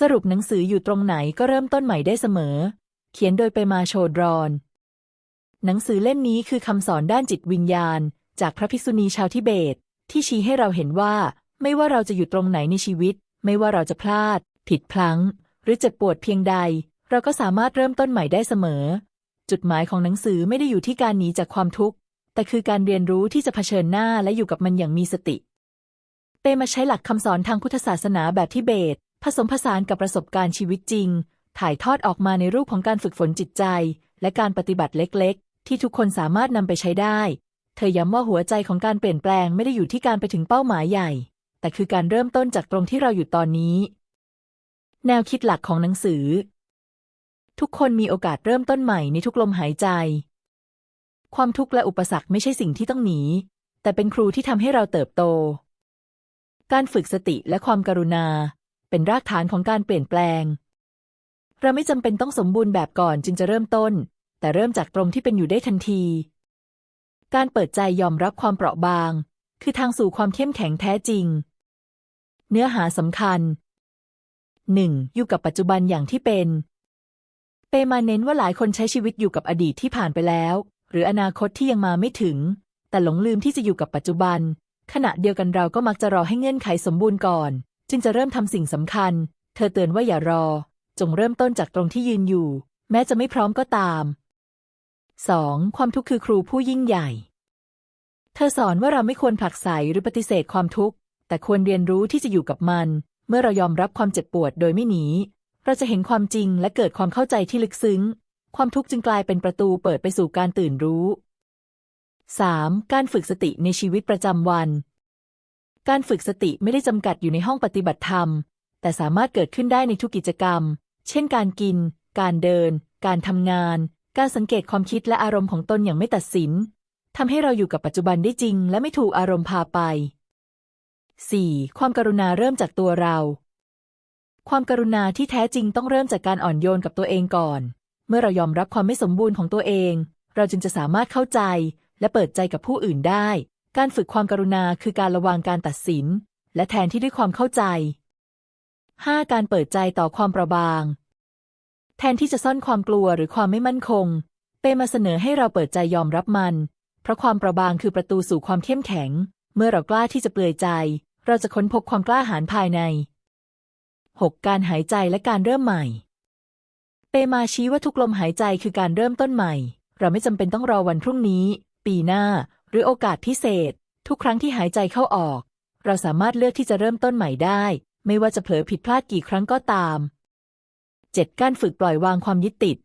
สรุปหนังสืออยู่ตรงไหนก็เริ่มต้นใหม่ได้เสมอ เขียนโดยเปมาโชดรอน หนังสือเล่มนี้คือคำสอนด้านจิตวิญญาณ จากพระภิกษุณีชาวทิเบต ที่ชี้ให้เราเห็นว่า ไม่ว่าเราจะอยู่ตรงไหนในชีวิต ไม่ว่าเราจะพลาด ผิดพลั้ง หรือเจ็บปวดเพียงใด เราก็สามารถเริ่มต้นใหม่ได้เสมอ จุดหมายของหนังสือไม่ได้อยู่ที่การหนีจากความทุกข์ แต่คือการเรียนรู้ที่จะเผชิญหน้าและอยู่กับมันอย่างมีสติเปมาใช้หลักคำสอนทางพุทธศาสนาแบบทิเบต ผสมผสานกับประสบการณ์ชีวิตจริง ถ่ายทอดออกมาในรูปของการฝึกฝนจิตใจ และการปฏิบัติเล็กๆ ที่ทุกคนสามารถนำไปใช้ได้ เธอย้ำว่าหัวใจของการเปลี่ยนแปลงไม่ได้อยู่ที่การไปถึงเป้าหมายใหญ่ แต่คือการเริ่มต้นจากตรงที่เราอยู่ตอนนี้ แนวคิดหลักของหนังสือ ทุกคนมีโอกาสเริ่มต้นใหม่ในทุกลมหายใจ ความทุกข์และอุปสรรคไม่ใช่สิ่งที่ต้องหนี แต่เป็นครูที่ทำให้เราเติบโต การฝึกสติและความกรุณา เป็นรากฐานของการเปลี่ยนแปลง เราไม่จำเป็นต้องสมบูรณ์แบบก่อนจึงจะเริ่มต้น แต่เริ่มจากตรงที่เป็นอยู่ได้ทันที การเปิดใจยอมรับความเปราะบาง คือทางสู่ความเข้มแข็งแท้จริง เนื้อหาสำคัญ 1. อยู่กับปัจจุบันอย่างที่เป็น เปมาเน้นว่าหลายคนใช้ชีวิตอยู่กับอดีตที่ผ่านไปแล้ว หรืออนาคตที่ยังมาไม่ถึง แต่หลงลืมที่จะอยู่กับปัจจุบัน ขณะเดียวกันเราก็มักจะรอให้เงื่อนไขสมบูรณ์ก่อน จึงจะเริ่มทำสิ่งสำคัญ เธอเตือนว่าอย่ารอ จงเริ่มต้นจากตรงที่ยืนอยู่ แม้จะไม่พร้อมก็ตาม 2. ความทุกข์คือครูผู้ยิ่งใหญ่ เธอสอนว่าเราไม่ควรผลักไสหรือปฏิเสธความทุกข์ แต่ควรเรียนรู้ที่จะอยู่กับมัน เมื่อเรายอมรับความเจ็บปวดโดยไม่หนี เราจะเห็นความจริงและเกิดความเข้าใจที่ลึกซึ้ง ความทุกข์จึงกลายเป็นประตูเปิดไปสู่การตื่นรู้ 3. การฝึกสติในชีวิตประจำวัน การฝึกสติไม่ได้จำกัดอยู่ในห้องปฏิบัติธรรม แต่สามารถเกิดขึ้นได้ในทุกกิจกรรม เช่น การกิน การเดิน การทำงาน การสังเกตความคิดและอารมณ์ของตนอย่างไม่ตัดสินทำให้เราอยู่กับปัจจุบันได้จริง และไม่ถูกอารมณ์พาไป 4. ความกรุณาเริ่มจากตัวเรา ความกรุณาที่แท้จริงต้องเริ่มจากการอ่อนโยนกับตัวเองก่อน เมื่อเรายอมรับความไม่สมบูรณ์ของตัวเอง เราจึงจะสามารถเข้าใจ และเปิดใจกับผู้อื่นได้ การฝึกความกรุณาคือการระวังการตัดสิน และแทนที่ด้วยความเข้าใจ 5. การเปิดใจต่อความประบาง แทนที่จะซ่อนความกลัวหรือความไม่มั่นคง เปมาเสนอให้เราเปิดใจยอมรับมัน เพราะความประบางคือประตูสู่ความเข้มแข็ง เมื่อเรากล้าที่จะเปลือยใจ เราจะค้นพบความกล้าหาญภายใน 6. การหายใจและการเริ่มใหม่ เปมาชี้ว่าทุกลมหายใจคือการเริ่มต้นใหม่ เราไม่จำเป็นต้องรอวันพรุ่งนี้ ปีหน้า หรือโอกาสพิเศษ ทุกครั้งที่หายใจเข้าออก เราสามารถเลือกที่จะเริ่มต้นใหม่ได้ ไม่ว่าจะเผลอผิดพลาดกี่ครั้งก็ตาม 7. การฝึกปล่อยวางความยึดติด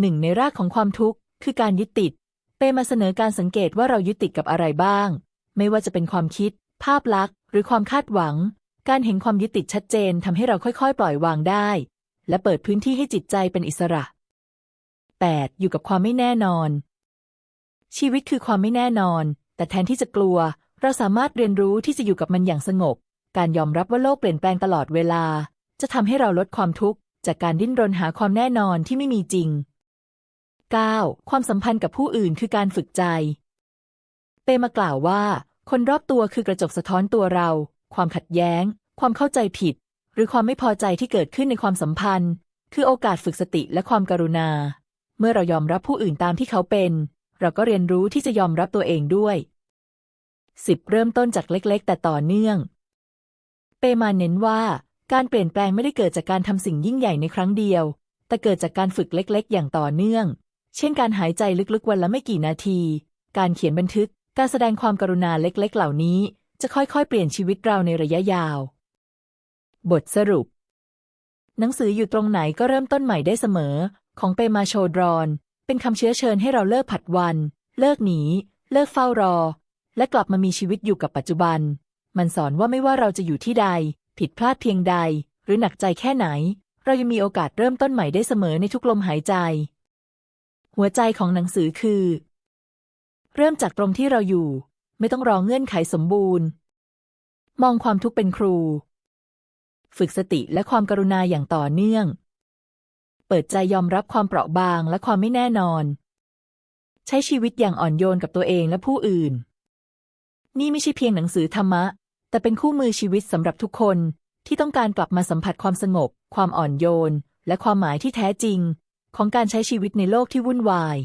หนึ่งในรากของความทุกข์คือการยึดติด เปมาเสนอการสังเกตว่าเรายึดติดกับอะไรบ้าง ไม่ว่าจะเป็นความคิด ภาพลักษณ์ หรือความคาดหวัง การเห็นความยึดติดชัดเจนทำให้เราค่อยๆ ปล่อยวางได้ และเปิดพื้นที่ให้จิตใจเป็นอิสระ 8. อยู่กับความไม่แน่นอน ชีวิตคือความไม่แน่นอน แต่แทนที่จะกลัว เราสามารถเรียนรู้ที่จะอยู่กับมันอย่างสงบ การยอมรับว่าโลกเปลี่ยนแปลงตลอดเวลา จะทำให้เราลดความทุกข์ จากการดิ้นรนหาความแน่นอนที่ไม่มีจริง 9. ความสัมพันธ์กับผู้อื่นคือการฝึกใจ เปมากล่าวว่า คนรอบตัวคือกระจกสะท้อนตัวเรา ความขัดแย้ง ความเข้าใจผิด หรือความไม่พอใจที่เกิดขึ้นในความสัมพันธ์ คือโอกาสฝึกสติและความกรุณา เมื่อเรายอมรับผู้อื่นตามที่เขาเป็น เราก็เรียนรู้ที่จะยอมรับตัวเองด้วย 10. เริ่มต้นจากเล็ก ๆ แต่ต่อเนื่อง เปมาเน้นว่า การเปลี่ยนแปลงไม่ได้เกิดจากการทำสิ่งยิ่งใหญ่ในครั้งเดียว แต่เกิดจากการฝึกเล็ก ๆ อย่างต่อเนื่อง เช่นการหายใจลึกๆวันละไม่กี่นาที การเขียนบันทึก การแสดงความกรุณาเล็ก ๆ เหล่านี้ จะค่อยๆ เปลี่ยนชีวิตเราในระยะยาว บทสรุป หนังสืออยู่ตรงไหนก็เริ่มต้นใหม่ได้เสมอ ของเปมาโชดรอน เป็นคำเชื้อเชิญให้เราเลิกผัดวัน เลิกหนี เลิกเฝ้ารอ และกลับมามีชีวิตอยู่กับปัจจุบัน มันสอนว่าไม่ว่าเราจะอยู่ที่ใด ผิดพลาดเพียงใด หรือหนักใจแค่ไหน เรายังมีโอกาสเริ่มต้นใหม่ได้เสมอในทุกลมหายใจ หัวใจของหนังสือคือ เริ่มจากตรงที่เราอยู่ ไม่ต้องรอเงื่อนไขสมบูรณ์ มองความทุกข์เป็นครู ฝึกสติและความกรุณาอย่างต่อเนื่อง เปิดใจยอมรับความเปราะบางและความไม่แน่นอน ใช้ชีวิตอย่างอ่อนโยนกับตัวเองและผู้อื่น นี่ไม่ใช่เพียงหนังสือธรรมะ แต่เป็นคู่มือชีวิตสำหรับทุกคนที่ต้องการกลับมาสัมผัสความสงบ ความอ่อนโยน และความหมายที่แท้จริง ของการใช้ชีวิตในโลกที่วุ่นวาย